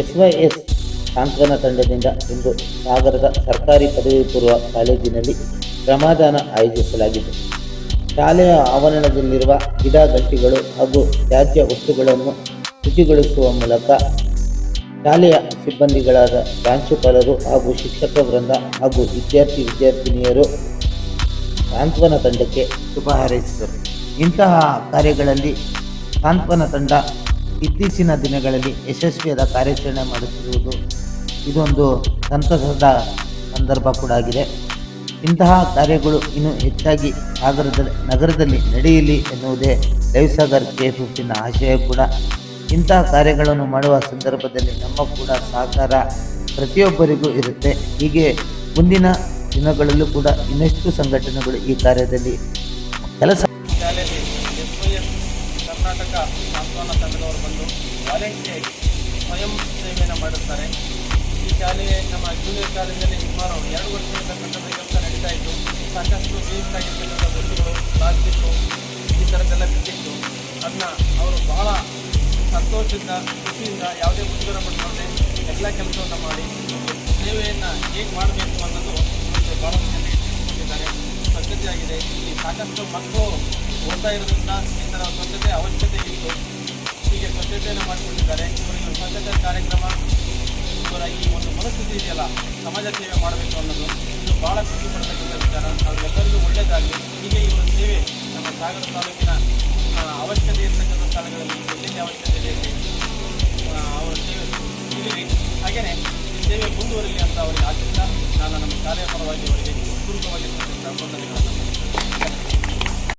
SYS ಸಾಂತ್ವನ ತಂಡದಿಂದ ಇಂದು ಸಾಗರದ ಸರ್ಕಾರಿ ಪದವಿ ಪೂರ್ವ ಕಾಲೇಜಿನಲ್ಲಿ ಶ್ರಮದಾನ ಆಯೋಜಿಸಲಾಗಿದೆ. ಶಾಲೆಯ ಆವರಣದಲ್ಲಿರುವ ಗಿಡ ಗಂಟಿಗಳು ಹಾಗೂ ತ್ಯಾಜ್ಯ ವಸ್ತುಗಳನ್ನು ಶುಚಿಗೊಳಿಸುವ ಮೂಲಕ ಶಾಲೆಯ ಸಿಬ್ಬಂದಿಗಳಾದ ಪ್ರಾಂಶುಪಾಲರು ಹಾಗೂ ಶಿಕ್ಷಕ ವೃಂದ ಹಾಗೂ ವಿದ್ಯಾರ್ಥಿ ವಿದ್ಯಾರ್ಥಿನಿಯರು ಸಾಂತ್ವನ ತಂಡಕ್ಕೆ ಶುಭ ಹಾರೈಸಿದರು. ಇಂತಹ ಕಾರ್ಯಗಳಲ್ಲಿ ಸಾಂತ್ವನ ತಂಡ ಇತ್ತೀಚಿನ ದಿನಗಳಲ್ಲಿ ಯಶಸ್ವಿಯಾದ ಕಾರ್ಯಾಚರಣೆ ಮಾಡುತ್ತಿರುವುದು ಇದೊಂದು ಸಂತಸದ ಸಂದರ್ಭ ಕೂಡ ಆಗಿದೆ. ಇಂತಹ ಕಾರ್ಯಗಳು ಇನ್ನೂ ಹೆಚ್ಚಾಗಿ ಸಾಗರದಲ್ಲಿ ನಗರದಲ್ಲಿ ನಡೆಯಲಿ ಎನ್ನುವುದೇ ಲೈವ್ಸಾಗರ್ ಕೆ ಫಿಫ್ಟಿನ ಆಶಯ ಕೂಡ. ಇಂತಹ ಕಾರ್ಯಗಳನ್ನು ಮಾಡುವ ಸಂದರ್ಭದಲ್ಲಿ ನಮ್ಮ ಕೂಡ ಸಹಕಾರ ಪ್ರತಿಯೊಬ್ಬರಿಗೂ ಇರುತ್ತೆ. ಹೀಗೆ ಮುಂದಿನ ದಿನಗಳಲ್ಲೂ ಕೂಡ ಇನ್ನಷ್ಟು ಸಂಘಟನೆಗಳು ಈ ಕಾರ್ಯದಲ್ಲಿ ಕೆಲಸ ಕರ್ನಾಟಕ ಸಾಂತ್ವನ ತಂಡದವರು ಬಂದು ವಾಲಂಟಿಯರ್ ಸ್ವಯಂ ಸೇವೆಯನ್ನು ಮಾಡುತ್ತಾರೆ ಈ ಶಾಲೆಯೇ ನಮ್ಮ ಜೂನಿಯರ್ ಕಾಲೇಜಲ್ಲಿ ಸುಮಾರು ಎರಡು ವರ್ಷದಿಂದ ಕಟ್ಟಡ ಕೆಲಸ ನಡೀತಾ ಇತ್ತು. ಸಾಕಷ್ಟು ವೇಸ್ಟ್ ಆಗಿರ್ತಕ್ಕಂಥ ವಸ್ತುಗಳು ಪ್ಲಾಸ್ಟಿಕ್ಕು ಈ ಥರದ್ದೆಲ್ಲ ಬಿಟ್ಟಿತ್ತು. ಅದನ್ನ ಅವರು ಬಹಳ ಸಂತೋಷದಿಂದ, ಖುಷಿಯಿಂದ ಯಾವುದೇ ಮುಜುಗರ ಪಡ್ಕೊಂಡೆ ಎಲ್ಲ ಕೆಲಸವನ್ನು ಮಾಡಿ, ಸೇವೆಯನ್ನು ಹೇಗೆ ಮಾಡಬೇಕು ಅನ್ನೋದು ಒಂದು ಭಾವನೆಯಲ್ಲಿ ಇಟ್ಟುಕೊಂಡಿದ್ದಾರೆ ಇಟ್ಕೊಂಡಿದ್ದಾರೆ ಸ್ವಚ್ಛತೆ ಆಗಿದೆ. ಇಲ್ಲಿ ಸಾಕಷ್ಟು ಮಕ್ಕಳು ಓದ್ತಾ ಇರೋದ್ರಿಂದ ಈ ಥರ ಸ್ವಚ್ಛತೆ ಅವಶ್ಯಕತೆ ಇತ್ತು. ಹೀಗೆ ಸ್ವಚ್ಛತೆಯನ್ನು ಮಾಡಿಕೊಂಡಿದ್ದಾರೆ. ಇವರಿಗೆ ಸ್ವಚ್ಛತೆ ಕಾರ್ಯಕ್ರಮ ಇವರ ಈ ಒಂದು ಮನಸ್ಥಿತಿ ಇದೆಯಲ್ಲ, ಸಮಾಜ ಸೇವೆ ಮಾಡಬೇಕು ಅನ್ನೋದು ಇದು ಭಾಳ ಖುಷಿ ಪಡ್ತಕ್ಕಂಥ ವಿಚಾರ. ಅವರೆಲ್ಲರಿಗೂ ಒಳ್ಳೆಯದಾಗಲಿ ಹೀಗೆ ಇವರ ಸೇವೆ ನಮ್ಮ ಸಾಗರ ತಾಲೂಕಿನ ಅವಶ್ಯಕತೆ ಇರತಕ್ಕಂಥ ಸ್ಥಳಗಳಲ್ಲಿ ಎಲ್ಲೆಲ್ಲಿ ಅವಶ್ಯಕತೆ ಇದೆ. ಅವರ ಸೇವೆ ಇಲ್ಲಿ ಹಾಗೆಯೇ ಈ ಸೇವೆ ಮುಂದುವರಿಲಿ ಅಂತ ಅವರಿಗೆ ಆಶಿಸ್ತಾ, ನಾನು ನಮ್ಮ ಕಾರ್ಯಪರವಾಗಿ ಪರವಾಗಿ ಅವರಿಗೆ ಪೂರ್ವಕವಾಗಿರ್ತಕ್ಕಂಥ ವಂದನೆಗಳನ್ನು